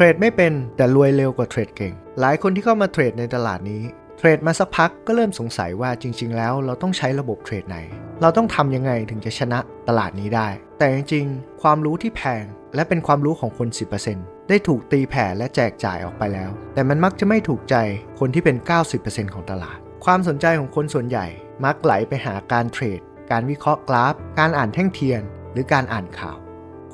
เทรดไม่เป็นแต่รวยเร็วกว่าเทรดเก่ง หลายคนที่เข้ามาเทรดในตลาดนี้ เทรดมาสักพักก็เริ่มสงสัยว่าจริง ๆ แล้วเราต้องใช้ระบบเทรดไหน เราต้องทำยังไงถึงจะชนะตลาดนี้ได้ แต่จริงๆ ความรู้ที่แพงและเป็นความรู้ของคน 10%ได้ถูกตีแผ่และแจกจ่ายออกไปแล้ว แต่มันมักจะไม่ถูกใจคนที่เป็น 90%ของตลาด ความสนใจของคนส่วนใหญ่ มักไหลไปหาการเทรด การวิเคราะห์กราฟ การอ่านแท่งเทียน หรือการอ่านข่าว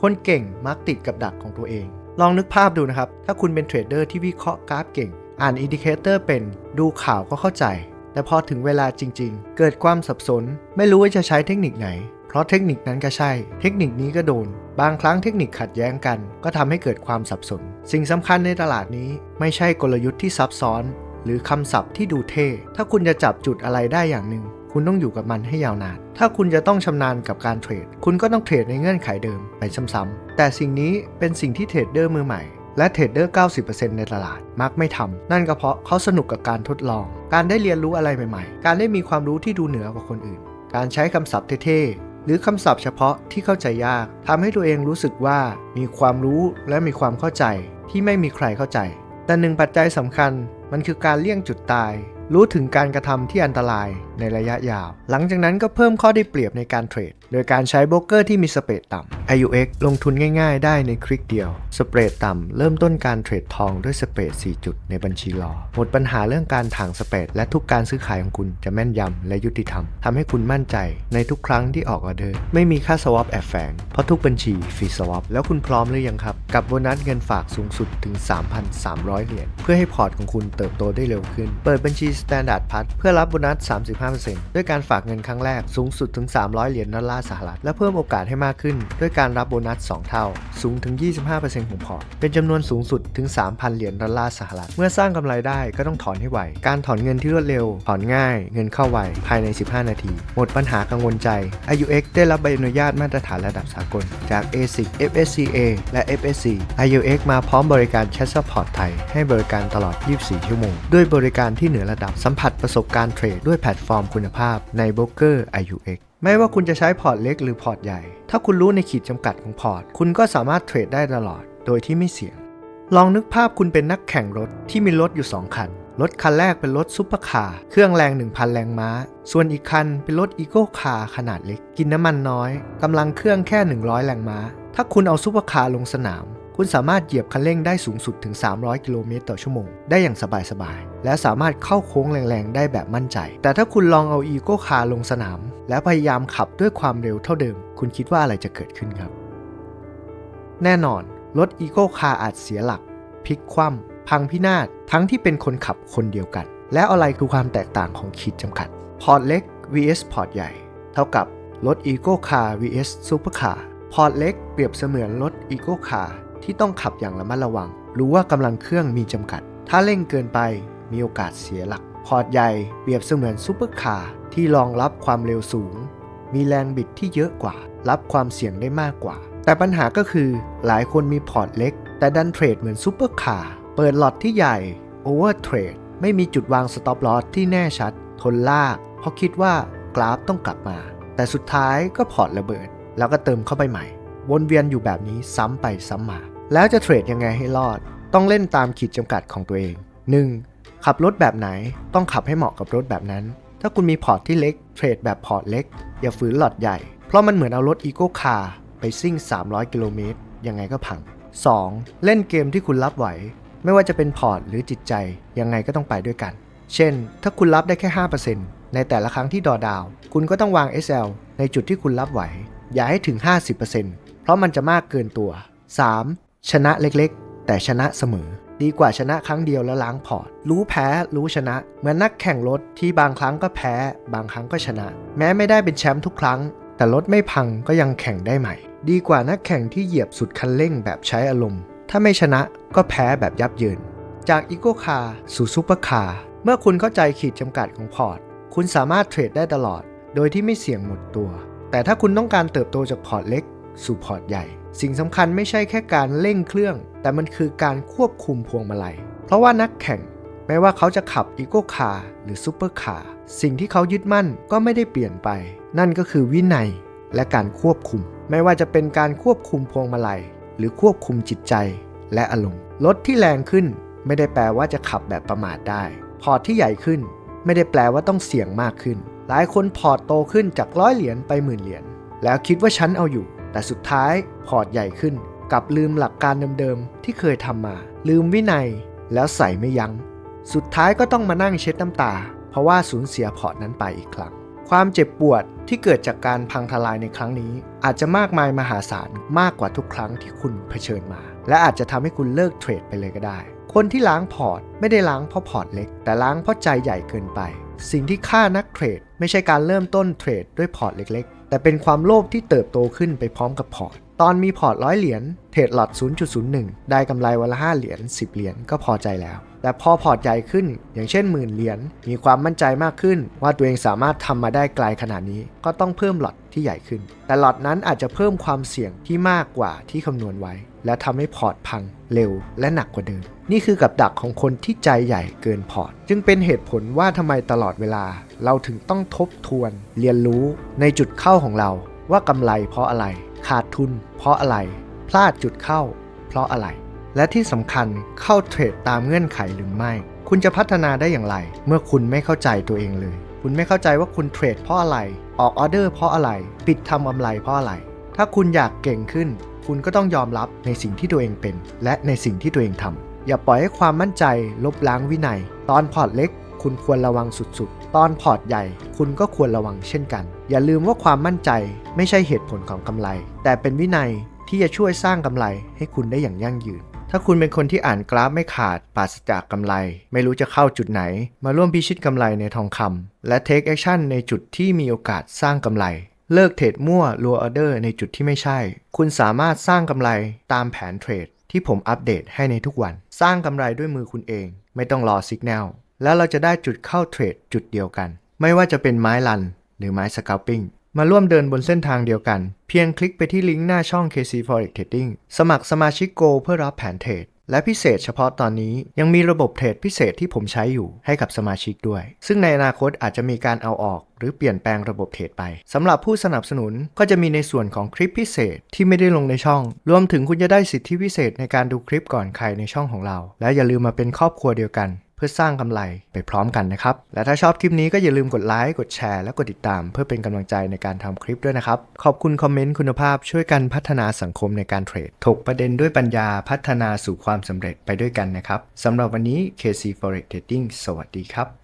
คนเก่งมักติดกับดักของตัวเอง ลองนึกภาพดูนะครับ ถ้าคุณเป็นเทรดเดอร์ที่วิเคราะห์กราฟเก่ง อ่านอินดิเคเตอร์เป็น ดูข่าวก็เข้าใจ แต่พอถึงเวลาจริง ๆ เกิดความสับสน ไม่รู้ว่าจะใช้เทคนิคไหน เพราะเทคนิคนั้นก็ใช่ เทคนิคนี้ก็โดน บางครั้งเทคนิคขัดแย้งกัน ก็ทำให้เกิดความสับสน สิ่งสำคัญในตลาดนี้ ไม่ใช่กลยุทธ์ที่ซับซ้อน หรือคำศัพท์ที่ดูเท่ ถ้าคุณจะจับจุดอะไรได้อย่างหนึ่ง คุณต้องอยู่กับมันให้ยาวนาน ถ้าคุณจะต้องชำนาญกับการเทรด คุณก็ต้องเทรดในเงื่อนไขเดิมไปซ้ำๆแต่สิ่งนี้เป็นสิ่งที่เทรดเดอร์มือใหม่และเทรดเดอร์ 90%ในตลาด มักไม่ทำนั่นก็เพราะเขาสนุกกับการทดลอง การได้เรียนรู้อะไรใหม่ๆ การได้มีความรู้ที่ดูเหนือกว่าคนอื่น การใช้คำศัพท์เท่ๆ หรือคำศัพท์เฉพาะที่เข้าใจยากทำให้ตัวเองรู้สึกว่ามีความรู้และมีความเข้าใจที่ไม่มีใครเข้าใจ แต่หนึ่งปัจจัยสำคัญมันคือการเลี่ยงจุดตาย รู้ถึงการกระทำที่อันตรายในระยะยาว หลังจากนั้นก็เพิ่มข้อได้เปรียบในการเทรด โดยการใช้โบรกเกอร์ที่มีสเปรดต่ำ IUX ลงทุนง่ายๆ ได้ในคลิกเดียว สเปรดต่ำ เริ่มต้นการเทรดทองด้วยสเปรด 4 จุดในบัญชีรอ หมดปัญหาเรื่องการถางสเปรดและทุกการซื้อขายของคุณจะแม่นยำและยุติธรรมทำให้คุณมั่นใจในทุกครั้งที่ออกออเดอร์ ไม่มีค่าสวอปแอบแฝง เพราะทุกบัญชีฟรีสวอปแล้วคุณพร้อมหรือยังครับ กับโบนัสเงินฝากสูงสุดถึง 3,300 เหรียญเพื่อให้พอร์ตของคุณเติบโตได้เร็วขึ้น เปิดบัญชี Standard p a s เพื่อรับโบนัส 35%ด้วยการฝากเงินครั้งแรกสูงสุดถึง 300 เหรียญดอลลาร์สหรัฐ และเพิ่มโอกาสให้มากขึ้น ด้วยการรับโบนัส 2 เท่า สูงถึง 25%ของพอร์ต เป็นจำนวนสูงสุดถึง 3,000 เหรียญดอลลาร์สหรัฐ เมื่อสร้างกำไรได้ก็ต้องถอนให้ไว การถอนเงินที่รวดเร็ว ถอนง่าย เงินเข้าไว ภายใน 15 นาที หมดปัญหากังวลใจ IUX ได้รับใบอนุญาตมาตรฐานระดับสากล จาก ASIC FSCA และ FSC IUX มาพร้อมบริการ Chat Support ไทย ให้บริการตลอด 24 ชั่วโมง ด้วยบริการที่เหนือระดับสัมผัสประสบการณ์เทรดด้วยแพลตฟอร์มคุณภาพในโบรกเกอร์ IUX ไม่ว่าคุณจะใช้พอร์ตเล็กหรือพอร์ตใหญ่ ถ้าคุณรู้ในขีดจำกัดของพอร์ต คุณก็สามารถเทรดได้ตลอด โดยที่ไม่เสี่ยง ลองนึกภาพคุณเป็นนักแข่งรถที่มีรถอยู่ 2 คัน รถคันแรกเป็นรถซุปเปอร์คาร์ เครื่องแรง 1,000 แรงม้า ส่วนอีกคันเป็นรถอีโก้คาร์ขนาดเล็ก กินน้ำมันน้อย กำลังเครื่องแค่ 100 แรงม้า ถ้าคุณเอาซุปเปอร์คาร์ลงสนาม คุณสามารถเหยียบคันเร่งได้สูงสุดถึง 300 กิโลเมตรต่อชั่วโมง ได้อย่างสบายๆ และสามารถเข้าโค้งแรงๆ ได้แบบมั่นใจ แต่ถ้าคุณลองเอาอีโก้คาร์ลงสนาม แล้วพยายามขับด้วยความเร็วเท่าเดิม คุณคิดว่าอะไรจะเกิดขึ้นครับ แน่นอน รถอีโก้คาร์อาจเสียหลักพลิกคว่ำพังพินาศทั้งที่เป็นคนขับคนเดียวกัน แล้วอะไรคือความแตกต่างของขีดจำกัดพอร์ตเล็ก vs พอร์ตใหญ่ เท่ากับรถอีโก้คาร์ vs ซูเปอร์คาร์พอร์ตเล็กเปรียบเสมือนรถอีโก้คาร์ ที่ต้องขับอย่างระมัดระวัง รู้ว่ากำลังเครื่องมีจำกัด ถ้าเร่งเกินไปมีโอกาสเสียหลัก พอร์ตใหญ่เปรียบเสมือนซูเปอร์คาร์ที่รองรับความเร็วสูง มีแรงบิดที่เยอะกว่า รับความเสี่ยงได้มากกว่า แต่ปัญหาก็คือหลายคนมีพอร์ตเล็ก แต่ดันเทรดเหมือนซูเปอร์คาร์เปิดหลอตที่ใหญ่โอเวอร์เทรดไม่มีจุดวางสต็อปลอสที่แน่ชัด ทนลากเพราะคิดว่ากราฟต้องกลับมา แต่สุดท้ายก็พอร์ตระเบิด แล้วก็เติมเข้าไปใหม่ วนเวียนอยู่แบบนี้ซ้ำไปซ้ำมา แล้วจะเทรดยังไงให้รอด ต้องเล่นตามขีดจำกัดของตัวเอง 1. ขับรถแบบไหน ต้องขับให้เหมาะกับรถแบบนั้น ถ้าคุณมีพอร์ตที่เล็ก เทรดแบบพอร์ตเล็ก อย่าฝืนหลอดใหญ่ เพราะมันเหมือนเอารถอีโก้คาร์ไปซิ่ง 300 กิโลเมตร ยังไงก็พัง 2. เล่นเกมที่คุณรับไหว ไม่ว่าจะเป็นพอร์ตหรือจิตใจ ยังไงก็ต้องไปด้วยกัน เช่น ถ้าคุณรับได้แค่ 5%ในแต่ละครั้งที่ดอดาว คุณก็ต้องวาง SL ในจุดที่คุณรับไหว อย่าให้ถึง 50%เพราะมันจะมากเกินตัว 3. ชนะเล็กๆ แต่ชนะเสมอ ดีกว่าชนะครั้งเดียวแล้วล้างพอร์ต รู้แพ้รู้ชนะ เหมือนนักแข่งรถที่บางครั้งก็แพ้ บางครั้งก็ชนะ แม้ไม่ได้เป็นแชมป์ทุกครั้ง แต่รถไม่พังก็ยังแข่งได้ใหม่ ดีกว่านักแข่งที่เหยียบสุดคันเร่งแบบใช้อารมณ์ ถ้าไม่ชนะก็แพ้แบบยับเยิน จากอีโก้คาร์สู่ซูเปอร์คาร์เมื่อคุณเข้าใจขีดจำกัดของพอร์ต คุณสามารถเทรดได้ตลอด โดยที่ไม่เสี่ยงหมดตัว แต่ถ้าคุณต้องการเติบโตจากพอร์ตเล็ก สู่พอร์ตใหญ่ สิ่งสำคัญไม่ใช่แค่การเร่งเครื่อง แต่มันคือการควบคุมพวงมาลัย เพราะว่านักแข่งไม่ว่าเขาจะขับอีโก้คาร์หรือซูเปอร์คาร์สิ่งที่เขายึดมั่นก็ไม่ได้เปลี่ยนไป นั่นก็คือวินัยและการควบคุม ไม่ว่าจะเป็นการควบคุมพวงมาลัย หรือควบคุมจิตใจและอารมณ์รถที่แรงขึ้น ไม่ได้แปลว่าจะขับแบบประมาทได้ พอร์ตที่ใหญ่ขึ้น ไม่ได้แปลว่าต้องเสี่ยงมากขึ้น หลายคนพอร์ตโตขึ้นจากร้อยเหรียญไปหมื่นเหรียญแล้วคิดว่าฉันเอาอยู่ แต่สุดท้ายพอร์ตใหญ่ขึ้นกลับลืมหลักการเดิมๆ ที่เคยทำมา ลืมวินัยแล้วใส่ไม่ยัง้ง สุดท้ายก็ต้องมานั่งเช็ดน้ำตา เพราะว่าสูญเสียพอร์ตนั้นไปอีกครั้ง ความเจ็บปวดที่เกิดจากการพังทลายในครั้งนี้ อาจจะมากมายมหาศาลมากกว่าทุกครั้งที่คุณเผชิญมา และอาจจะทำให้คุณเลิกเทรดไปเลยก็ได้ คนที่ล้างพอร์ตไม่ได้ล้างเพราะพอร์ตเล็ก แต่ล้างเพราะใจใหญ่เกินไป สิ่งที่ฆ่านักเทรดไม่ใช่การเริ่มต้นเทรดด้วยพอร์ตเล็ก แต่เป็นความโลภที่เติบโตขึ้นไปพร้อมกับพอร์ต ตอนมีพอร์ตร้อยเหรียญเทรดหลอด 0.01 ได้กำไรวันละ 5 เหรียญ 10 เหรียญก็พอใจแล้ว แต่พอพอร์ตใหญ่ขึ้น อย่างเช่นหมื่นเหรียญ มีความมั่นใจมากขึ้น ว่าตัวเองสามารถทำมาได้ไกลขนาดนี้ ก็ต้องเพิ่มหลอดที่ใหญ่ขึ้น แต่หลอดนั้นอาจจะเพิ่มความเสี่ยงที่มากกว่าที่คำนวณไว้ และทำให้พอร์ตพังเร็วและหนักกว่าเดิม นี่คือกับดักของคนที่ใจใหญ่เกินพอร์ต จึงเป็นเหตุผลว่าทำไมตลอดเวลา เราถึงต้องทบทวน เรียนรู้ในจุดเข้าของเรา ว่ากำไรเพราะอะไร ขาดทุน เพราะอะไร พลาดจุดเข้า เพราะอะไร และที่สำคัญเข้าเทรดตามเงื่อนไขหรือไม่ คุณจะพัฒนาได้อย่างไร เมื่อคุณไม่เข้าใจตัวเองเลย คุณไม่เข้าใจว่าคุณเทรดเพราะอะไร ออกออเดอร์เพราะอะไร ปิดทำกำไรเพราะอะไร ถ้าคุณอยากเก่งขึ้น คุณก็ต้องยอมรับในสิ่งที่ตัวเองเป็น และในสิ่งที่ตัวเองทำอย่าปล่อยให้ความมั่นใจลบล้างวินัย ตอนพอร์ตเล็ก คุณควรระวังสุดๆ ตอนพอร์ตใหญ่ คุณก็ควรระวังเช่นกัน อย่าลืมว่าความมั่นใจไม่ใช่เหตุผลของกำไร แต่เป็นวินัยที่จะช่วยสร้างกำไรให้คุณได้อย่างยั่งยืน ถ้าคุณเป็นคนที่อ่านกราฟไม่ขาดปราศจากกำไร ไม่รู้จะเข้าจุดไหน มาร่วมพิชิตกำไรในทองคำและ Take Action ในจุดที่มีโอกาสสร้างกำไร เลิกเทรดมั่วรัวออเดอร์ในจุดที่ไม่ใช่ คุณสามารถสร้างกำไรตามแผนเทรดที่ผมอัปเดตให้ในทุกวัน สร้างกำไรด้วยมือคุณเอง ไม่ต้องรอสัญญาณแล้วเราจะได้จุดเข้าเทรดจุดเดียวกัน ไม่ว่าจะเป็นไม้ลัน หรือไม้สก a ลปิ้งมาร่วมเดินบนเส้นทางเดียวกัน เพียงคลิกไปที่ลิงก์หน้าช่อง KC Forex Trading สมัครสมาชิก Go เพื่อรับแผนเทรด และพิเศษเฉพาะตอนนี้ยังมีระบบเทรดพิเศษที่ผมใช้อยู่ให้กับสมาชิกด้วย ซึ่งในอนาคตอาจจะมีการเอาออก หรือเปลี่ยนแปลงระบบเทรดไปสำหรับผู้สนับสนุนก็จะมีในส่วนของคลิปพิเศษที่ไม่ได้ลงในช่อง รวมถึงคุณจะได้สิทธิพิเศษในการดูคลิปก่อนใครในช่องของเรา และอย่าลืมมาเป็นครอบครัวเดียวกัน พื่อสร้างกำไรไปพร้อมกันนะครับ และถ้าชอบคลิปนี้ก็อย่าลืมกดไลค์ กดแชร์ และกดติดตาม เพื่อเป็นกำลังใจในการทำคลิปด้วยนะครับ ขอบคุณคอมเมนต์คุณภาพช่วยกันพัฒนาสังคมในการเทรด ถกประเด็นด้วยปัญญาพัฒนาสู่ความสำเร็จไปด้วยกันนะครับสำหรับวันนี้ KC Forex Trading สวัสดีครับ